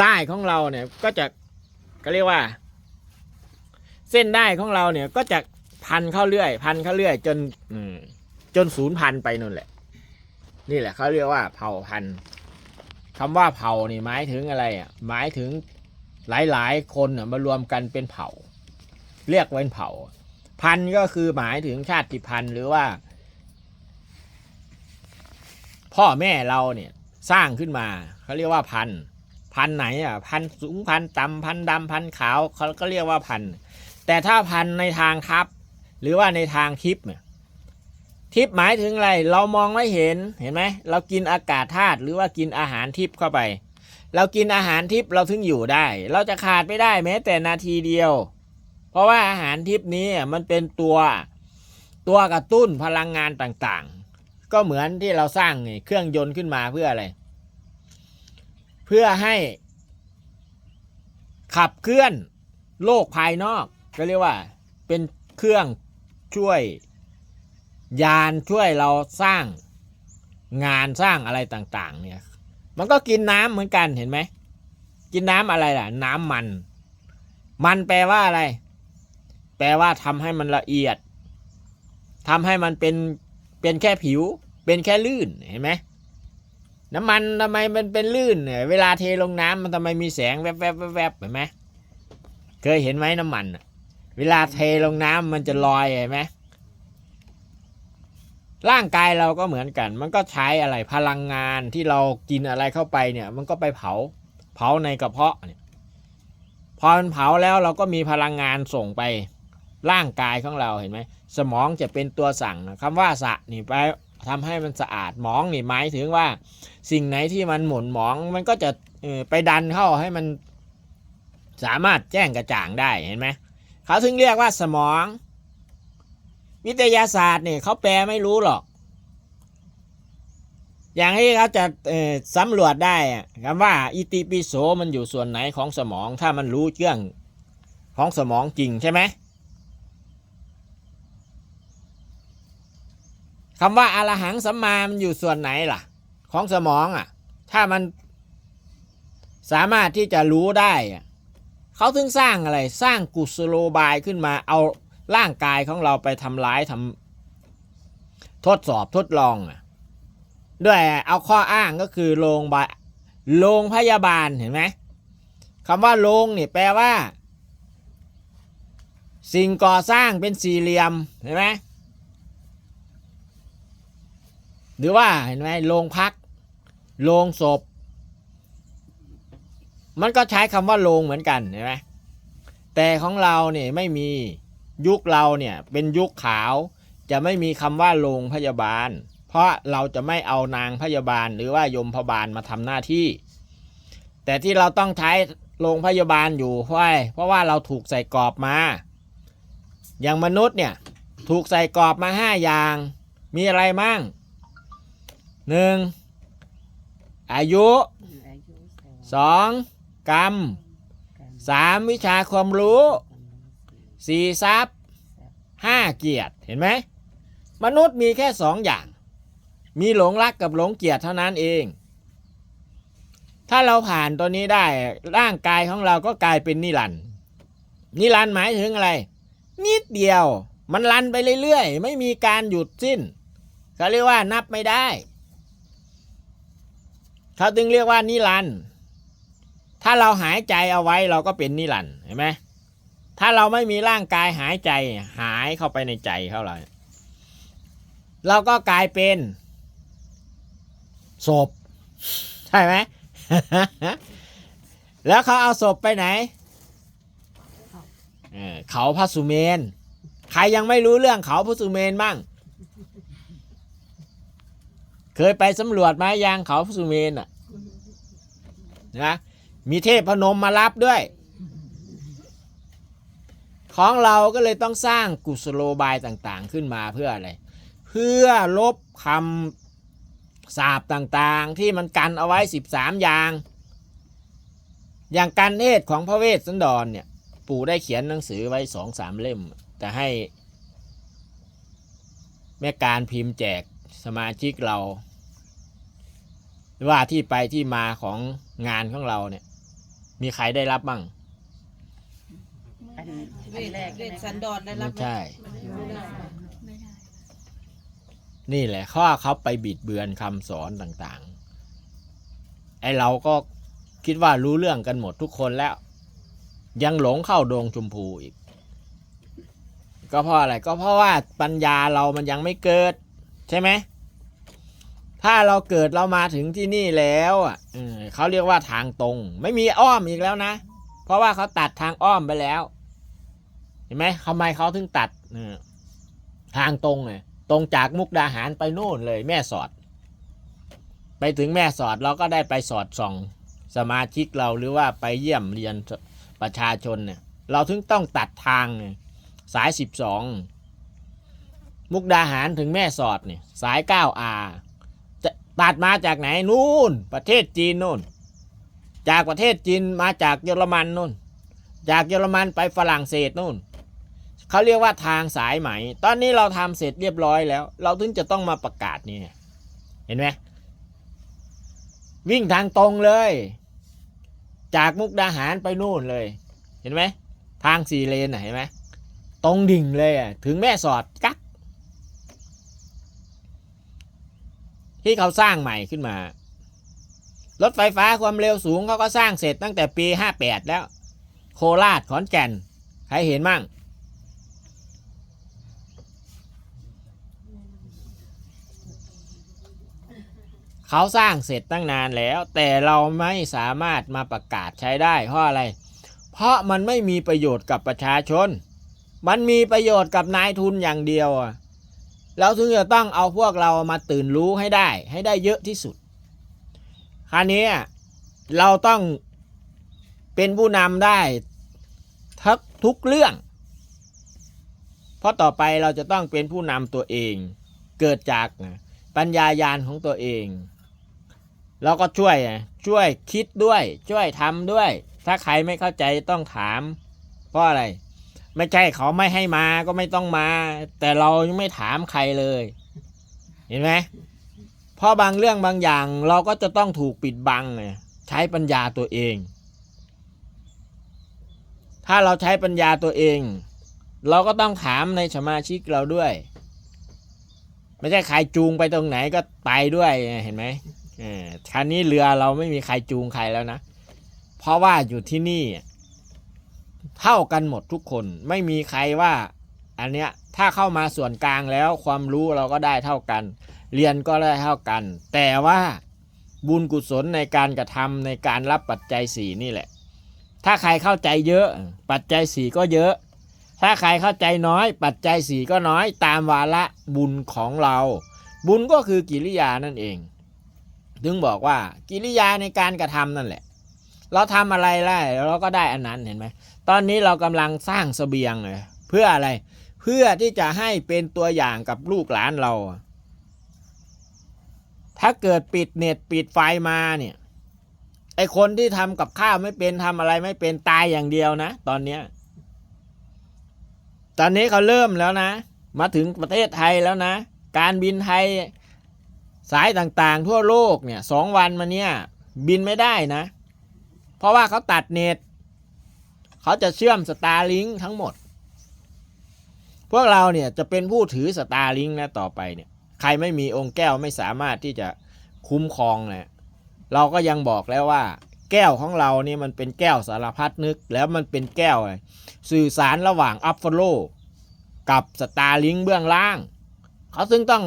ได้ของเราเนี่ยก็จะก็เรียกว่า เส้นได้ของเราเนี่ยก็จะพันเข้าเรื่อย พันเข้าเรื่อย จน อืม จนศูนย์พันไปนั่นแหละ นี่แหละเขาเรียกว่าเผ่าพันธุ์คำว่าเผ่านี่หมายถึงอะไรอะหมายถึงหลายๆ คนอ่มารวมกันเป็นเผ่า เรียกว่าเป็นเผ่า พันธุ์ก็คือหมายถึงชาติพันธุ์หรือว่า พ่อแม่เราเนี่ยสร้างขึ้นมาเขาเรียกว่าพันธุ์ พันไหนอะพันสูงพันต่ำพันดำพันขาวเขาก็เรียกว่าพัน แต่ถ้าพันในทางทับ หรือว่าในทางทิพย์เนี่ยทิพย์หมายถึงอะไร เรามองไม่เห็นเห็นไหมเรากินอากาศธาตุหรือว่ากินอาหารทิพย์เข้าไป เรากินอาหารทิพย์เราถึงอยู่ได้ เราจะขาดไม่ได้แม้แต่นาทีเดียว เพราะว่าอาหารทิพย์นี้มันเป็นตัวตัวกระตุ้นพลังงานต่างๆ ก็เหมือนที่เราสร้างเครื่องยนต์ขึ้นมาเพื่ออะไร เพื่อให้ขับเคลื่อนโลกภายนอก ก็เรียกว่าเป็นเครื่องช่วย ยานช่วยเราสร้างงานสร้างอะไรต่าง ๆ เนี่ย มันก็กินน้ำเหมือนกันเห็นไหม กินน้ำอะไรล่ะ น้ำมัน มันแปลว่าอะไร แปลว่าทำให้มันละเอียดทำให้มันเป็นเป็นแค่ผิว เป็นแค่ลื่นเห็นไหม น้ำมันทำไมมันเป็นลื่นเนี่ยเวลาเทลงน้ำมันทำไมมีแสงแวบแวบแวบแวบเห็นไหมเคยเห็นไหมน้ำมันเวลาเทลงน้ำมันจะลอยเห็นไหมร่างกายเราก็เหมือนกัน มันก็ใช้อะไรพลังงานที่เรากินอะไรเข้าไปเนี่ย มันก็ไปเผาเผาในกระเพาะเนี่ยพอมันเผาแล้วเราก็มีพลังงานส่งไปร่างกายของเราเห็นไหมสมองจะเป็นตัวสั่งนะคำว่าสะนี่ไป ทำให้มันสะอาดหมองนี่หมายถึงว่า สิ่งไหนที่มันหมุนหมอง มันก็จะไปดันเข้าให้มันสามารถแจ้งกระจ่างได้เห็นไหมเขาถึงเรียกว่าสมอง วิทยาศาสตร์เนี่ยเขาแปลไม่รู้หรอก อย่างที่เขาจะสำรวจได้คำว่าอิติปิโสมันอยู่ส่วนไหนของสมองถ้ามันรู้เรื่องของสมองจริงใช่ไหม คำว่าอารหังสัมมามันอยู่ส่วนไหนล่ะ ของสมองอะ ถ้ามันสามารถที่จะรู้ได้ เขาถึงสร้างอะไรสร้างกุศโลบายขึ้นมา เอาร่างกายของเราไปทำร้ายทำทดสอบทดลองอะด้วยเอาข้ออ้างก็คือโรงบาโรงพยาบาลเห็นไหมคำว่าโรงนี่แปลว่า สิ่งก่อสร้างเป็นสี่เหลี่ยมเห็นไหม หรือว่าเห็นไหมโรงพัก โรงศพ มันก็ใช้คำว่าโรงเหมือนกันเห็นไหมแต่ของเราเนี่ยไม่มียุคเราเนี่ยเป็นยุคขาว จะไม่มีคำว่าโรงพยาบาล เพราะเราจะไม่เอานางพยาบาล หรือว่ายมพบาลมาทำหน้าที่ แต่ที่เราต้องใช้โรงพยาบาลอยู่เพราะเพราะว่าเราถูกใส่กรอบมา อย่างมนุษย์เนี่ยถูกใส่กรอบมาห้าอย่าง มีอะไรมั่ง หนึ่งอายุอายุสองกรรมสามวิชาความรู้สี่ทรัพย์ห้าเกียรติเห็นไหมมนุษย์มีแค่สองอย่าง มีหลงรักกับหลงเกียรติเท่านั้นเอง ถ้าเราผ่านตัวนี้ได้ร่างกายของเราก็กลายเป็นนิรันดร์นิรันดร์หมายถึงอะไร นิดเดียว มันรันไปเรื่อยๆ ไม่มีการหยุดสิ้นเขาเรียกว่านับไม่ได้ เขาจึงเรียกว่านิรันด์ถ้าเราหายใจเอาไว้เราก็เป็นนิรันด์เห็นไหมถ้าเราไม่มีร่างกายหายใจหายเข้าไปในใจเขาเลยเราก็กลายเป็นศพใช่ไหม แล้วเขาเอาศพไปไหนเออเขาพระสุเมน ใครยังไม่รู้เรื่องเขาพระสุเมนบ้าง เคยไปสำรวจไหมยังเขาพระสุเมนอะนะมีเทพพนมมารับด้วย ของเราก็เลยต้องสร้างกุศโลบายต่างๆขึ้นมาเพื่ออะไร เพื่อลบคำสาบต่างๆ ที่มันกันเอาไว้ 13 อย่าง อย่างการเทศของพระเวสสันดรเนี่ย ปู่ได้เขียนหนังสือไว้สองสามเล่ม แต่ให้ แม่การพิมพ์แจก สมาชิกเราว่าที่ไปที่มาของงานของเราเนี่ย มีใครได้รับบ้างอันเวทแรกเวทสันดอนได้รัไม่บไหมใช่ไม่ได้ไม่ได้ นี่แหละข้อเขาไปบิดเบือนคำสอนต่างๆ ไอเราก็คิดว่ารู้เรื่องกันหมดทุกคนแล้ว ยังหลงเข้าดงชมพูอีก ก็เพราะอะไรก็เพราะว่าปัญญาเรามันยังไม่เกิด ใช่ไหมถ้าเราเกิดเรามาถึงที่นี่แล้วอะเขาเรียกว่าทางตรง ไม่มีอ้อมอีกแล้วนะ เพราะว่าเขาตัดทางอ้อมไปแล้ว เห็นไหมทำไมเขาถึงตัดทางตรงเลยตรงจากมุกดาหารไปโน่นเลยแม่สอด ไปถึงแม่สอดเราก็ได้ไปสอดส่องสมาชิกเราหรือว่าไปเยี่ยมเรียนประชาชนเนี่ย เราถึงต้องตัดทางสายสิบสอง มุกดาหารถึงแม่สอดเนี่ยสายเก้าอาจะตัดมาจากไหนนู่น ประเทศจีนนู่น จากประเทศจีนมาจากเยอรมันนู่น จากเยอรมันไปฝรั่งเศสนู่นเขาเรียกว่าทางสายไหม ตอนนี้เราทำเสร็จเรียบร้อยแล้ว เราถึงจะต้องมาประกาศนี่เห็นไหมวิ่งทางตรงเลย จากมุกดาหารไปนู่นเลย เห็นไหมทางสี่เลนเห็นไหมตรงดิ่งเลยอะถึงแม่สอดกัก ที่เขาสร้างใหม่ขึ้นมา รถไฟฟ้าความเร็วสูงเขาก็สร้างเสร็จตั้งแต่ปี 58 แล้ว โคราชขอนแก่น ใครเห็นมั่ง เขาสร้างเสร็จตั้งนานแล้ว แต่เราไม่สามารถมาประกาศใช้ได้เพราะอะไร เพราะมันไม่มีประโยชน์กับประชาชน มันมีประโยชน์กับนายทุนอย่างเดียวอะ เราถึงจะต้องเอาพวกเรามาตื่นรู้ให้ได้ ให้ได้เยอะที่สุด คราวนี้เราต้องเป็นผู้นำได้ทุกทุกเรื่อง เพราะต่อไปเราจะต้องเป็นผู้นำตัวเอง เกิดจากปัญญายาณของตัวเองแล้วก็ช่วยช่วยคิดด้วย ช่วยทำด้วย ถ้าใครไม่เข้าใจต้องถาม เพราะอะไร ไม่ใช่เขาไม่ให้มาก็ไม่ต้องมา แต่เรายังไม่ถามใครเลย เห็นไหมเพราะบางเรื่องบางอย่างเราก็จะต้องถูกปิดบังไงใช้ปัญญาตัวเอง ถ้าเราใช้ปัญญาตัวเอง เราก็ต้องถามในสมาชิกเราด้วย ไม่ใช่ใครจูงไปตรงไหนก็ไปด้วยเห็นไหมเออคันนี้เรือเราไม่มีใครจูงใครแล้วนะ เพราะว่าอยู่ที่นี่ เท่ากันหมดทุกคนไม่มีใครว่าอันเนี้ยถ้าเข้ามาส่วนกลางแล้วความรู้เราก็ได้เท่ากัน เรียนก็ได้เท่ากัน แต่ว่าบุญกุศลในการกระทำในการรับปัจจัยสี่นี่แหละ ถ้าใครเข้าใจเยอะปัจจัยสี่ก็เยอะ ถ้าใครเข้าใจน้อย ปัจจัยสี่ก็น้อยตามวาระบุญของเรา บุญก็คือกิริยานั่นเอง ถึงบอกว่ากิริยาในการกระทำนั่นแหละ เราทำอะไรได้เราก็ได้อันนั้นเห็นไหม ตอนนี้เรากำลังสร้างเสบียงเลยเพื่ออะไร เพื่อที่จะให้เป็นตัวอย่างกับลูกหลานเรา ถ้าเกิดปิดเน็ตปิดไฟมาเนี่ย ไอคนที่ทำกับข้าวไม่เป็นทำอะไรไม่เป็นตายอย่างเดียวนะ ตอนเนี้ยตอนนี้เขาเริ่มแล้วนะ มาถึงประเทศไทยแล้วนะ การบินไทยสายต่างๆ ทั่วโลกเนี่ยสองวันมาเนี่ย บินไม่ได้นะ เพราะว่าเขาตัดเน็ต เขาจะเชื่อมสตาร์ลิงทั้งหมด พวกเราเนี่ยจะเป็นผู้ถือสตาร์ลิงนะต่อไปเนี่ย ใครไม่มีองค์แก้วไม่สามารถที่จะคุ้มครองเนี่ยเราก็ยังบอกแล้วว่า แก้วของเราเนี่ยมันเป็นแก้วสารพัดนึก แล้วมันเป็นแก้วสื่อสารระหว่างอัฟฟโลกับสตาร์ลิงเบื้องล่าง เขาซึ่งต้อง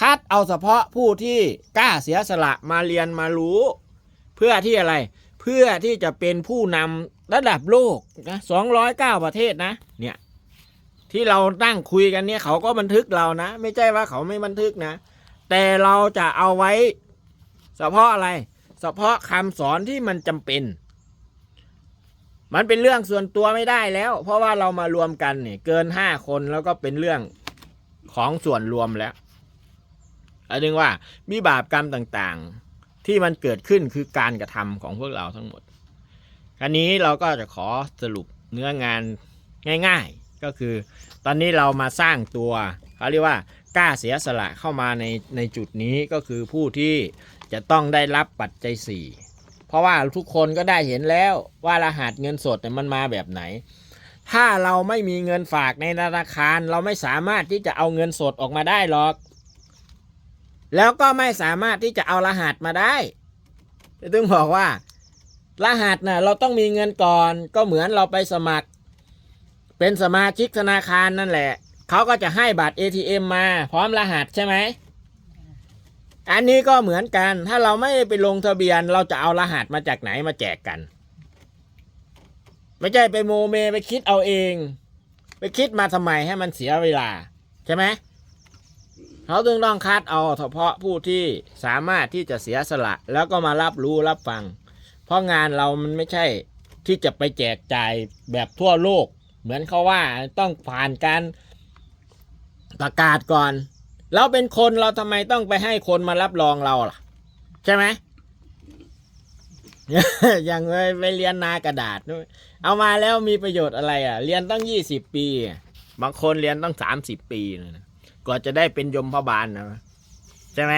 คัดเอาเฉพาะผู้ที่กล้าเสียสละมาเรียนมารู้ เพื่อที่อะไร เพื่อที่จะเป็นผู้นำ ระดับโลกนะสองร้อยเก้าประเทศนะ เนี่ยที่เราตั้งคุยกันเนี่ยเขาก็บันทึกเรานะ ไม่ใช่ว่าเขาไม่บันทึกนะ แต่เราจะเอาไว้ เฉพาะอะไร เฉพาะคำสอนที่มันจำเป็น มันเป็นเรื่องส่วนตัวไม่ได้แล้ว เพราะว่าเรามารวมกันเนี่ยเกินห้าคนแล้วก็เป็นเรื่องของส่วนรวมแล้วอันนึงว่าวิบากกรรมต่างๆ ที่มันเกิดขึ้นคือการกระทำของพวกเราทั้งหมด คราวนี้เราก็จะขอสรุปเนื้องานง่ายๆ ก็คือ ตอนนี้เรามาสร้างตัวเขาเรียกว่ากล้าเสียสละเข้ามาในในจุดนี้ก็คือผู้ที่จะต้องได้รับปัจจัยสี่เพราะว่าทุกคนก็ได้เห็นแล้วว่ารหัสเงินสดเนี่ยมันมาแบบไหน ถ้าเราไม่มีเงินฝากในธนาคาร เราไม่สามารถที่จะเอาเงินสดออกมาได้หรอก แล้วก็ไม่สามารถที่จะเอารหัสมาได้ถึงบอกว่า รหัสน่ะเราต้องมีเงินก่อนก็เหมือนเราไปสมัคร เป็นสมาชิกธนาคารนั่นแหละ เขาก็จะให้บัตร ATM มาพร้อมรหัสใช่ไหม อันนี้ก็เหมือนกัน ถ้าเราไม่ไปลงทะเบียน เราจะเอารหัสมาจากไหนมาแจกกัน ไม่ใช่ไปโมเมไปคิดเอาเอง ไปคิดมาทำไมให้มันเสียเวลา ใช่ไหมเขาจึงต้องคัดเอาเฉพาะผู้ที่สามารถที่จะเสียสละ แล้วก็มารับรู้รับฟัง เพราะงานเรามันไม่ใช่ที่จะไปแจกจ่ายแบบทั่วโลก เหมือนเขาว่าต้องผ่านการประกาศก่อน เราเป็นคนเราทำไมต้องไปให้คนมารับรองเราล่ะ ใช่ไหมอย่างไปเรียนนากระดาษด้วยเอามาแล้วมีประโยชน์อะไรอะ เรียนตั้งยี่สิบปี บางคนเรียนตั้งสามสิบปีนะกว่าจะได้เป็นยมพบาลนะใช่ไหม